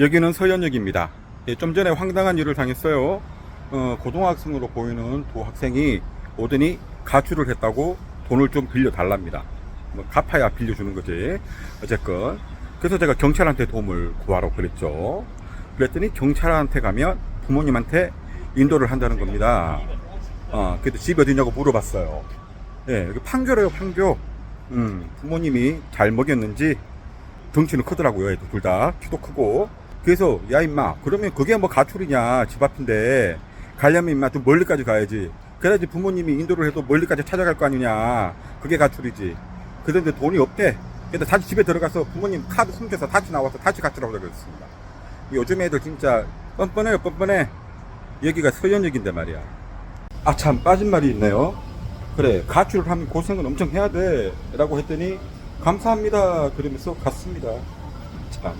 여기는 서현역입니다. 예, 좀 전에 황당한 일을 당했어요. 어, 고등학생으로 보이는 두 학생이 오더니 가출을 했다고 돈을 좀 빌려 달랍니다. 뭐 갚아야 빌려주는 거지. 어쨌건 그래서 제가 경찰한테 도움을 구하러 그랬죠. 그랬더니 경찰한테 가면 부모님한테 인도를 한다는 겁니다. 어, 그래도 집이 어디냐고 물어봤어요. 예, 여기 판교래요, 판교. 음, 부모님이 잘 먹였는지 덩치는 크더라고요, 둘 다. 키도 크고. 그래서, 야, 임마, 그러면 그게 뭐 가출이냐, 집 앞인데. 가려면 임마 좀 멀리까지 가야지. 그래야지 부모님이 인도를 해도 멀리까지 찾아갈 거 아니냐. 그게 가출이지. 그런데 돈이 없대. 근데 다시 집에 들어가서 부모님 카드 숨겨서 다시 나와서 다시 가출하고 그랬습니다. 요즘 애들 진짜 뻔뻔해요, 뻔뻔해. 여기가 서현역인데 말이야. 아, 참, 빠진 말이 있네요. 그래, 가출을 하면 고생은 엄청 해야 돼. 라고 했더니, 감사합니다. 그러면서 갔습니다. 참.